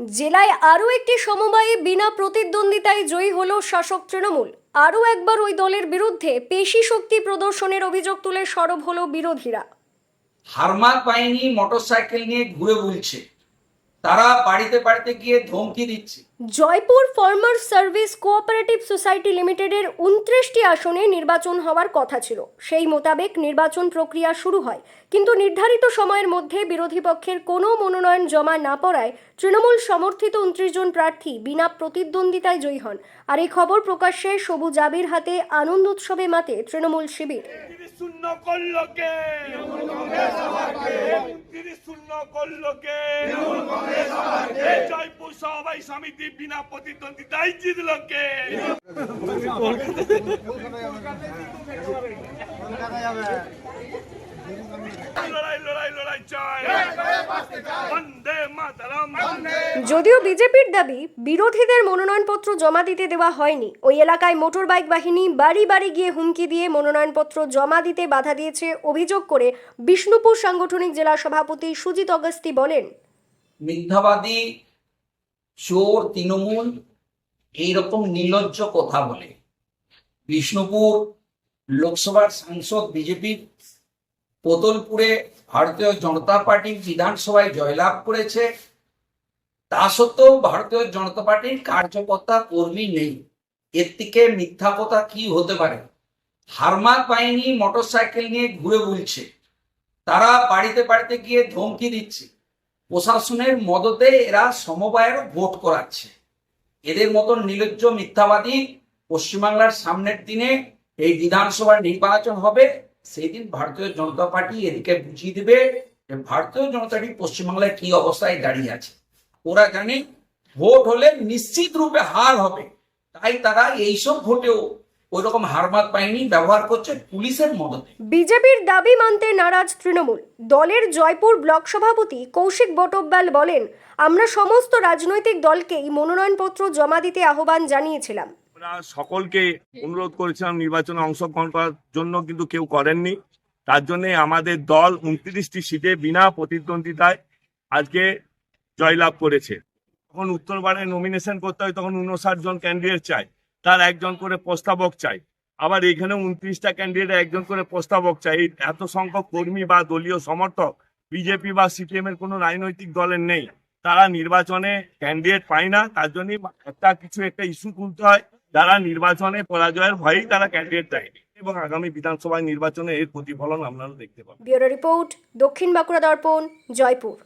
জেলায় আরও একটি সমবায়ে বিনা প্রতিদ্বন্দ্বিতায় জয়ী হল শাসক তৃণমূল। আরও একবার ওই দলের বিরুদ্ধে পেশি শক্তি প্রদর্শনের অভিযোগ তুলে সরব হল বিরোধীরা। হারমাত বাহিনী মোটরসাইকেল নিয়ে ঘুরে বুলছে। তারা বাড়িতে বাড়িতে গিয়ে ধমকি দিচ্ছে। Jaipur farmer service cooperative society লিমিটেডের উনত্রিশটি আসনে নির্বাচন হওয়ার কথা ছিল। সেই মোতাবেক নির্বাচন প্রক্রিয়া শুরু হয়। কিন্তু নির্ধারিত সময়ের মধ্যে বিরোধী পক্ষের কোনো মনোনয়ন জমা না পড়ায় তৃণমূল সমর্থিত উনত্রিশ জন প্রার্থী বিনা প্রতিদ্বন্দ্বিতায় জয়ী হন। আর এই খবর প্রকাশ্যে সবুজ আবির হাতে আনন্দ উৎসবে মাতে তৃণমূল শিবির। তিরিশ শূন্য করল কে? তিরিশ শূন্য করল কে? জয়পুর সবাই সমিতি বিনা প্রতিদ্বন্দ্বিতায় জিতলো কে? লড়াই যদিও বিজেপির দাবি, বিরোধীদের মনোনয়নপত্র জমা দিতে দেওয়া হয়নি। ওই এলাকায় মোটর বাইক বাহিনী বাড়ি বাড়ি গিয়ে হুমকি দিয়ে মনোনয়নপত্র জমা দিতে বাধা দিয়েছে অভিযোগ করে বিষ্ণুপুর সাংগঠনিক জেলা সভাপতি সুজিত অগস্তি বলেন। মিথ্যাবাদী, চোর, তৃণমূল, এইরকম নির্লজ্জ কথা বলে। বিষ্ণুপুর লোকসভার সাংসদ বিজেপি পোতলপুরে ভারতীয় জনতা পার্টি বিধানসভায় জয়লাভ করেছে। তা সত্ত্বেও ভারতীয় জনতা পার্টির কার্যকর্তা কর্মী নেই। এর থেকে মিথ্যা কথা কি হতে পারে? হারমাত বাহিনী মোটরসাইকেল নিয়ে ঘুরে বুলছে। তারা বাড়িতে বাড়িতে গিয়ে ধমকি দিচ্ছে। প্রশাসনের মদতে এরা সমবায়ের ভোট করাচ্ছে। এদের মতন নির্লজ্জ মিথ্যাবাদী পশ্চিমবাংলার সামনের দিনে এই বিধানসভার নির্বাচন হবে। সেই দিন ভারতীয় জনতা পার্টি এদিকে বুঝিয়ে দেবে যে ভারতীয় জনতা পশ্চিমবাংলায় কি অবস্থায় দাঁড়িয়ে আছে। ওরা জানে ভোট হলে নিশ্চিত রূপে হার হবে। তাই তারা এইসব ভোটেও ওই রকম হারমাত বাহিনী ব্যবহার করছে পুলিশের মদতে। বিজেপির দাবি মানতে নারাজ তৃণমূল। দলের জয়পুর ব্লক সভাপতি কৌশিক বটব্যাল বলেন, আমরা সমস্ত রাজনৈতিক দলকেই মনোনয়নপত্র জমা দিতে আহ্বান জানিয়েছিলাম। আমরা সকলকে অনুরোধ করেছিলাম নির্বাচনে অংশগ্রহণ করার জন্য কিন্তু কেউ করেননি। তার জন্য আমাদের দল উনত্রিশটি সিটে বিনা প্রতিদ্বন্দ্বিতায় আজকে জয়লাভ করেছে। তখন উত্তরবারে নমিনেশন করতে হয় তখন উনষাট জন ক্যান্ডিডেট চাই তার একজন করে প্রস্তাবক চাই আবার এখানে উনত্রিশটা ক্যান্ডিডেট একজন করে প্রস্তাবক চাই এত সংখ্যক কর্মী বা দলীয় সমর্থক বিজেপি বা সিপিএম এর কোনো রাজনৈতিক দলের নেই। তারা নির্বাচনে ক্যান্ডিডেট পায় না। তার জন্য একটা কিছু একটা ইস্যু তুলতে হয়। যারা নির্বাচনে পরাজয়ের ভয়েই তারা ক্যান্ডিডেট দেয়নি। এবং আগামী বিধানসভায় নির্বাচনে এর প্রতিফলন আপনারা দেখতে পাবেন। ব্যুরো রিপোর্ট, দক্ষিণ বাঁকুড়া দর্পণ, জয়পুর।